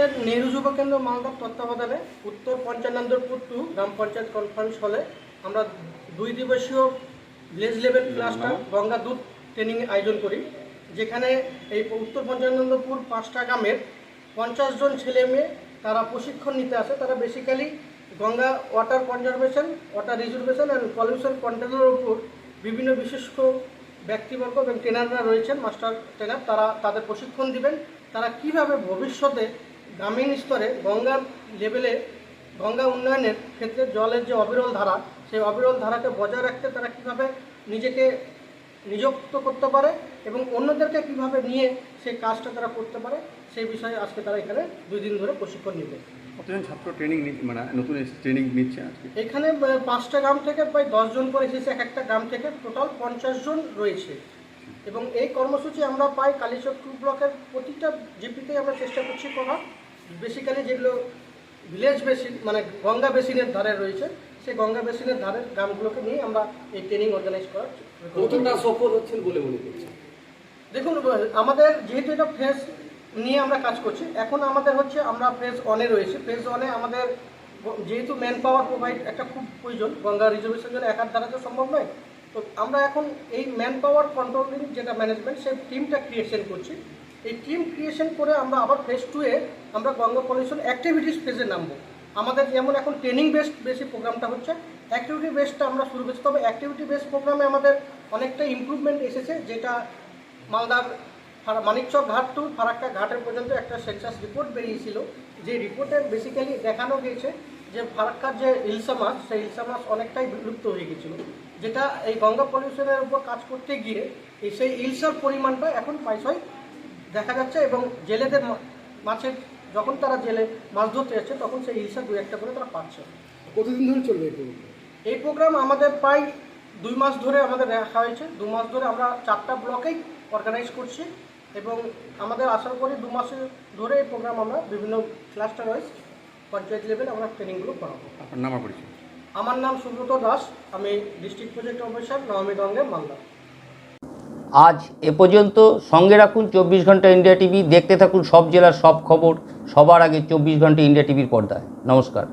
আমাদের নেহরু যুব কেন্দ্র মালদার তত্ত্বাবধানে উত্তর পঞ্চানন্দপুর টু গ্রাম পঞ্চায়েত কনফারেন্স হলে আমরা দুই দিবসীয় ভিলেজ লেভেল ক্লাসটা গঙ্গা দুধ ট্রেনিং আয়োজন করি যেখানে এই উত্তর পঞ্চানন্দপুর পাঁচটা গ্রামের পঞ্চাশ জন ছেলে মেয়ে তারা প্রশিক্ষণ নিতে আসে। তারা basically Ganga water conservation water reservation and pollution কন্ট্রোলের উপর বিভিন্ন বিশেষ্য ব্যক্তিবর্গ এবং ট্রেনাররা রয়েছেন মাস্টার ট্রেনার তারা তাদের প্রশিক্ষণ দিবেন। তারা কীভাবে ভবিষ্যতে গ্রামীণ স্তরে গঙ্গার লেভেলে গঙ্গা উন্নয়নের ক্ষেত্রে জলের যে অবিরল ধারা সেই অবিরল ধারাকে বজায় রাখতে তারা কীভাবে নিজেকে নিযুক্ত করতে পারে এবং অন্যদেরকে কীভাবে নিয়ে সেই কাজটা তারা করতে পারে সেই বিষয়ে আজকে তারা এখানে দুই দিন ধরে প্রশিক্ষণ নেবে। কতজন ছাত্র ট্রেনিং মানে নতুন ট্রেনিং নিচ্ছে এখানে পাঁচটা গ্রাম থেকে প্রায় দশজন করে এসেছে এক একটা গ্রাম থেকে টোটাল পঞ্চাশ জন রয়েছে। এবং এই কর্মসূচি আমরা পাই কালীচক টু ব্লকের প্রতিটা জিপিতেই আমরা চেষ্টা করছি করার। বেসিক্যালি যেগুলো ভিলেজ বেসিন মানে গঙ্গা বেসিনের ধারে রয়েছে সেই গঙ্গা বেসিনের ধারের গ্রামগুলোকে নিয়ে আমরা এই ট্রেনিং অর্গানাইজ করার কতটা সফল হচ্ছেন বলে মনে করছেন? দেখুন আমাদের যেহেতু এটা ফেজ নিয়ে আমরা কাজ করছি এখন আমাদের হচ্ছে আমরা ফেজ ওয়ানে রয়েছে। ফেজ ওয়ানে আমাদের যেহেতু ম্যান পাওয়ার প্রোভাইড একটা খুব প্রয়োজন গঙ্গা রিজার্ভেশন জন্য একার দ্বারা তো সম্ভব নয় আমরা এখন এই ম্যান পাওয়ার কন্ট্রোলিং যেটা ম্যানেজমেন্ট সেই টিমটা ক্রিয়েশন করছি। এই টিম ক্রিয়েশন করে আমরা আবার ফেজ টুয়ে আমরা গঙ্গা পলিউশন অ্যাক্টিভিটিস ফেজে নামবো। আমাদের যেমন এখন ট্রেনিং বেসড বেশি প্রোগ্রামটা হচ্ছে অ্যাক্টিভিটি বেসডটা আমরা শুরু করছি। তবে অ্যাক্টিভিটি বেসড প্রোগ্রামে আমাদের অনেকটা ইমপ্রুভমেন্ট এসেছে, যেটা মালদার মানিকচক ঘাট টু ফারাক্কা ঘাটের পর্যন্ত একটা সেন্সাস রিপোর্ট বেরিয়েছিল। যে রিপোর্টে বেসিক্যালি দেখানো গিয়েছে যে ফারাক্কার যে ইলসা মাছ, সেই ইলসা মাছ অনেকটাই বিলুপ্ত হয়ে গেছিল যেটা এই গঙ্গা পলিউশনের উপর কাজ করতে গিয়ে এই সেই ইলসার পরিমাণটা এখন পাইসয় দেখা যাচ্ছে এবং জেলেদের মা- মাছের যখন তারা জেলে মাছ ধরতে যাচ্ছে তখন সেই ইলসা দু একটা করে তারা পাচ্ছে। কতদিন ধরে চলবে এই প্রোগ্রাম এই প্রোগ্রাম আমাদের প্রায় দুই মাস ধরে আমাদের রাখা হয়েছে। দু মাস ধরে আমরা চারটা ব্লকেই অর্গানাইজ করছি এবং আমাদের আশা করি দু মাসে ধরে এই প্রোগ্রাম আমরা বিভিন্ন ক্লাস্টার ওয়াইজ পঞ্চায়েত লেভেল আমরা ট্রেনিংগুলো করাবো। আপনার নাম পরিচয়? আমার নাম সুব্রত দাস, আমি ডিস্ট্রিক্ট প্রজেক্ট অফিসার নবমীগঞ্জের মালদা। আজ এ পর্যন্ত সঙ্গে রাখুন চব্বিশ ঘণ্টা ইন্ডিয়া টিভি, দেখতে থাকুন সব জেলার সব খবর, সবার আগে চব্বিশ ঘণ্টা ইন্ডিয়া টিভির পর্দায়। নমস্কার।